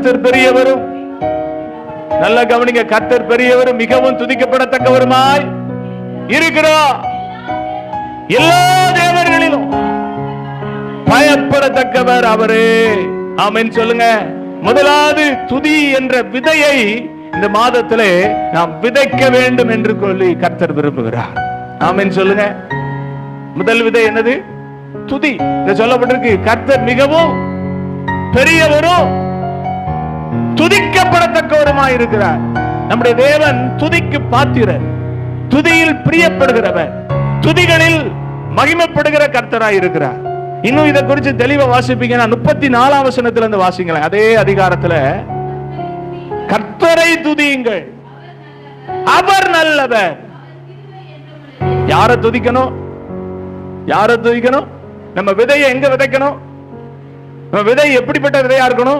கர்த்தர் பெரியவரும். நல்ல கவனிங்க கர்த்தர் பெரியவரும் மிகவும் துதிக்கப்படத்தக்கவருமாய் இருக்கிறார். எல்லா தேவர்களிலும் பயப்படத்தக்கவர் அவரே. ஆமென் சொல்லுங்க. முதலாவது துதி என்ற விதையை இந்த மாதத்திலே நாம் விதைக்க வேண்டும் என்று சொல்லி கர்த்தர் விரும்புகிறார். ஆமென் சொல்லுங்க. முதல் விதை என்னது? துதி. இங்க சொல்லப்பட்டிருக்கு. கர்த்தர் மிகவும் பெரியவரும் துதிக்கப்படத்தக்கவருமாய் இருக்கிறார் நம்முடைய தேவன் துதிக்கு பாத்திரர். துதியில் பிரியப்படுகிறவர். துதிகளில் மகிமைப்படுகிற கர்த்தராய் இருக்கிறார் இன்னும் இதை குறித்து தெளிவா வாசிப்பீங்கன்னா முப்பத்தி நாலாம் வசனத்துல இருந்து வாசிங்களேன். அதே அதிகாரத்துல கர்த்தரை துதியுங்கள். அவர் நல்லவர். யாரை துதிக்கணும்? யார துதிக்கணும்? நம்ம விதையை எங்க விதைக்கணும்? நம்ம விதை எப்படிப்பட்ட விதையா இருக்கணும்?